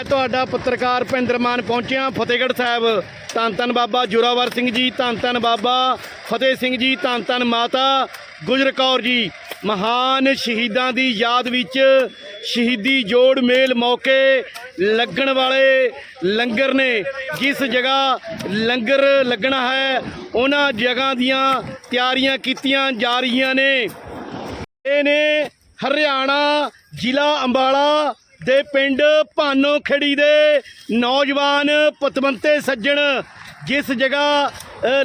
ਮੈਂ ਤੁਹਾਡਾ ਪੱਤਰਕਾਰ ਭਿੰਦਰ ਮਾਨ ਪਹੁੰਚਿਆ, ਫਤਿਹਗੜ੍ਹ ਸਾਹਿਬ। ਧੰਨ ਧੰਨ ਬਾਬਾ ਜੋਰਾਵਰ ਸਿੰਘ ਜੀ, ਧੰਨ ਧੰਨ ਬਾਬਾ ਫਤਿਹ ਸਿੰਘ ਜੀ, ਧੰਨ ਧੰਨ ਮਾਤਾ। ਗੁਜਰ ਕੌਰ ਜੀ, ਮਹਾਨ ਸ਼ਹੀਦਾਂ ਦੀ ਯਾਦ ਵਿੱਚ ਸ਼ਹੀਦੀ ਜੋੜ ਮੇਲ ਮੌਕੇ ਲੱਗਣ ਵਾਲੇ ਲੰਗਰ ਨੇ। ਜਿਸ ਜਗ੍ਹਾ ਲੰਗਰ ਲੱਗਣਾ ਹੈ, ਉਹਨਾਂ ਜਗ੍ਹਾ ਦੀਆਂ ਤਿਆਰੀਆਂ ਕੀਤੀਆਂ ਜਾ ਰਹੀਆਂ ਨੇ। ਇਹ ਨੇ ਹਰਿਆਣਾ ਜ਼ਿਲ੍ਹਾ ਅੰਬਾਲਾ ਦੇ ਪਿੰਡ ਭਾਨੋ ਖੇੜੀ ਦੇ ਨੌਜਵਾਨ ਪਤਵੰਤੇ ਸੱਜਣ, ਜਿਸ ਜਗ੍ਹਾ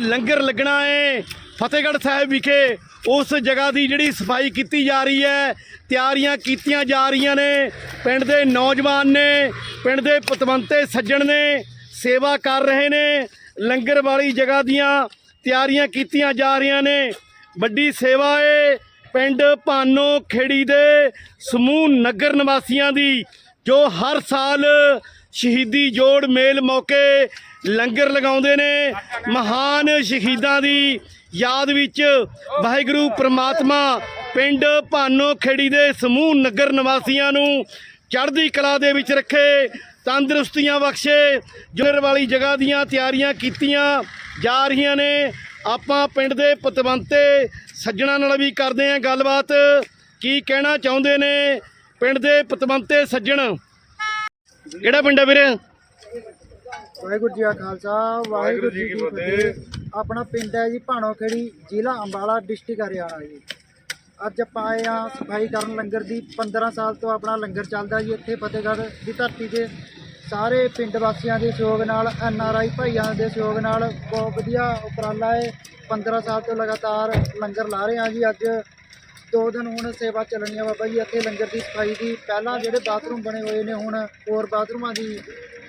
ਲੰਗਰ ਲੱਗਣਾ ਹੈ, ਫਤਿਹਗੜ੍ਹ ਸਾਹਿਬ ਵਿਖੇ, ਉਸ ਜਗ੍ਹਾ ਦੀ ਜਿਹੜੀ ਸਫ਼ਾਈ ਕੀਤੀ ਜਾ ਰਹੀ ਹੈ, ਤਿਆਰੀਆਂ ਕੀਤੀਆਂ ਜਾ ਰਹੀਆਂ ਨੇ, ਪਿੰਡ ਦੇ ਨੌਜਵਾਨ ਨੇ, ਪਿੰਡ ਦੇ ਪਤਵੰਤੇ ਸੱਜਣ ਨੇ, ਸੇਵਾ ਕਰ ਰਹੇ ਨੇ, ਲੰਗਰ ਵਾਲੀ ਜਗ੍ਹਾ ਦੀਆਂ ਤਿਆਰੀਆਂ ਕੀਤੀਆਂ ਜਾ ਰਹੀਆਂ ਨੇ, ਵੱਡੀ ਸੇਵਾ ਏ ਪਿੰਡ ਭਾਨੋ ਖੇੜੀ ਦੇ ਸਮੂਹ ਨਗਰ ਨਿਵਾਸੀਆਂ ਦੀ, ਜੋ ਹਰ ਸਾਲ ਸ਼ਹੀਦੀ ਜੋੜ ਮੇਲ ਮੌਕੇ ਲੰਗਰ ਲਗਾਉਂਦੇ ਨੇ, ਮਹਾਨ ਸ਼ਹੀਦਾਂ ਦੀ ਯਾਦ ਵਿੱਚ ਵਾਹਿਗੁਰੂ ਪ੍ਰਮਾਤਮਾ ਪਿੰਡ ਭਾਨੋ ਖੇੜੀ ਦੇ ਸਮੂਹ ਨਗਰ ਨਿਵਾਸੀਆਂ ਨੂੰ ਚੜ੍ਹਦੀ ਕਲਾ ਦੇ ਵਿੱਚ ਰੱਖੇ, ਤੰਦਰੁਸਤੀਆਂ ਬਖਸ਼ੇ ਜ਼ੁਰ ਵਾਲੀ ਜਗ੍ਹਾ ਦੀਆਂ ਤਿਆਰੀਆਂ ਕੀਤੀਆਂ ਜਾ ਰਹੀਆਂ ਨੇ। ਆਪਾਂ ਪਿੰਡ ਦੇ ਪਤਵੰਤੇ ਸੱਜਣਾ ਨਾਲ ਵੀ ਕਰਦੇ ਆਂ ਗੱਲਬਾਤ। ਕੀ ਕਹਿਣਾ ਚਾਹੁੰਦੇ ਨੇ ਪਿੰਡ ਦੇ ਪਤਵੰਤੇ ਸੱਜਣ? ਕਿਹੜਾ ਪਿੰਡ ਹੈ ਵੀਰੇ? ਵਾਹਿਗੁਰੂ ਜੀ ਕਾ ਖਾਲਸਾ, ਵਾਹਿਗੁਰੂ ਜੀ ਕੀ ਫਤਿਹ। ਆਪਣਾ ਪਿੰਡ ਹੈ ਜੀ ਭਾਣੋ ਖੇੜੀ ਜ਼ਿਲ੍ਹਾ ਅੰਬਾਲਾ, ਡਿਸਟ੍ਰਿਕਟ ਹਰਿਆਣਾ ਜੀ। ਅੱਜ ਆਪਾਂ ਆਏ ਆ ਸਫ਼ਾਈ ਕਰਨ ਲੰਗਰ ਦੀ। 15 ਸਾਲ ਤੋਂ ਆਪਣਾ ਲੰਗਰ ਚੱਲਦਾ ਜੀ ਇੱਥੇ ਫਤਿਹਗੜ੍ਹ ਦੀ ਧਰਤੀ ਤੇ। ਸਾਰੇ ਪਿੰਡ ਵਾਸੀਆਂ ਦੇ ਸਹਿਯੋਗ ਨਾਲ ਐਨ ਆਰ ਆਈ ਭਾਈਆਂ ਦੇ ਸਹਿਯੋਗ ਨਾਲ ਬਹੁਤ ਵਧੀਆ ਉਪਰਾਲਾ ਹੈ। 15 ਸਾਲ ਤੋਂ ਲਗਾਤਾਰ ਲੰਗਰ ਲਾ ਰਹੇ ਆ ਜੀ ਅੱਜ। ਦੋ ਦਿਨ ਹੁਣ ਸੇਵਾ ਚੱਲਣੀ ਆ ਬਾਬਾ ਜੀ ਇੱਥੇ ਲੰਗਰ ਦੀ ਸਫ਼ਾਈ ਦੀ। ਪਹਿਲਾਂ ਜਿਹੜੇ ਬਾਥਰੂਮ ਬਣੇ ਹੋਏ ਨੇ ਹੁਣ ਹੋਰ ਬਾਥਰੂਮਾਂ ਦੀ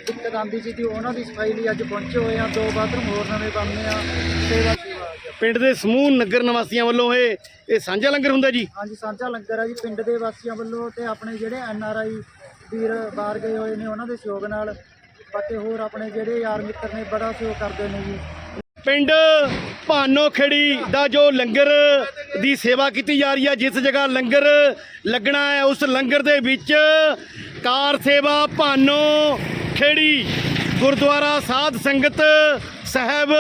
ਦਿੱਕਤ ਆਉਂਦੀ ਸੀ ਤੇ ਉਹਨਾਂ ਦੀ ਸਫ਼ਾਈ ਲਈ ਅੱਜ ਪਹੁੰਚੇ ਹੋਏ ਆ ਦੋ ਬਾਥਰੂਮ ਹੋਰ ਨਵੇਂ ਬਣਨੇ ਆ। ਸੇਵਾ ਸੇਵਾ ਪਿੰਡ ਦੇ ਸਮੂਹ ਨਗਰ ਨਿਵਾਸੀਆਂ ਵੱਲੋਂ ਇਹ ਇਹ ਸਾਂਝਾ ਲੰਗਰ ਹੁੰਦਾ ਜੀ? ਹਾਂਜੀ ਸਾਂਝਾ ਲੰਗਰ ਆ ਜੀ ਪਿੰਡ ਦੇ ਵਾਸੀਆਂ ਵੱਲੋਂ ਤੇ ਆਪਣੇ ਜਿਹੜੇ ਐਨ ਆਰ ਆਈ ਵੀਰ ਬਾਹਰ ਗਏ ਹੋਏ ਨੇ ਉਹਨਾਂ ਦੇ ਸਹਿਯੋਗ ਨਾਲ। ਬਾਕੀ ਹੋਰ ਆਪਣੇ ਜਿਹੜੇ ਯਾਰ ਮਿੱਤਰ ਨੇ, ਬੜਾ ਸਹਿਯੋਗ ਕਰਦੇ ਨੇ ਜੀ। ਪਿੰਡ ਭਾਨੋ ਖੇੜੀ ਦਾ ਜੋ ਲੰਗਰ ਦੀ ਸੇਵਾ ਕੀਤੀ ਜਾ ਰਹੀ ਹੈ, ਜਿਸ ਜਗ੍ਹਾ ਲੰਗਰ ਲੱਗਣਾ ਹੈ, ਉਸ ਲੰਗਰ ਦੇ ਵਿੱਚ ਕਾਰ ਸੇਵਾ ਭਾਨੋ ਖੇੜੀ ਗੁਰਦੁਆਰਾ ਸਾਧ ਸੰਗਤ ਸਾਹਿਬ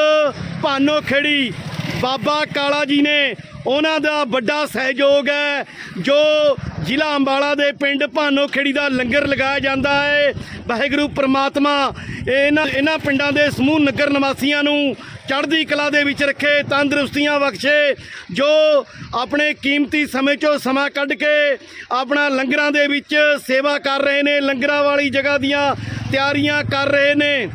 ਭਾਨੋ ਖੇੜੀ ਬਾਬਾ ਕਾਲਾ ਜੀ ਨੇ ਉਹਨਾਂ ਦਾ ਵੱਡਾ ਸਹਿਯੋਗ ਹੈ, ਜੋ ਜ਼ਿਲ੍ਹਾ ਅੰਬਾਲਾ ਦੇ ਪਿੰਡ ਭਾਨੋ ਖੇੜੀ ਦਾ ਲੰਗਰ ਲਗਾਇਆ ਜਾਂਦਾ ਹੈ। ਵਾਹਿਗੁਰੂ ਪ੍ਰਮਾਤਮਾ ਇਹਨਾਂ ਇਹਨਾਂ ਪਿੰਡਾਂ ਦੇ ਸਮੂਹ ਨਗਰ ਨਿਵਾਸੀਆਂ ਨੂੰ ਚੜ੍ਹਦੀ ਕਲਾ ਦੇ ਵਿੱਚ ਰੱਖੇ, ਤੰਦਰੁਸਤੀਆਂ ਬਖਸ਼ੇ, ਜੋ ਆਪਣੇ ਕੀਮਤੀ ਸਮੇਂ ਚੋਂ ਸਮਾਂ ਕੱਢ ਕੇ ਆਪਣਾ ਲੰਗਰਾਂ ਦੇ ਵਿੱਚ ਸੇਵਾ ਕਰ ਰਹੇ ਨੇ, ਲੰਗਰਾਂ ਵਾਲੀ ਜਗ੍ਹਾ ਦੀਆਂ ਤਿਆਰੀਆਂ ਕਰ ਰਹੇ ਨੇ।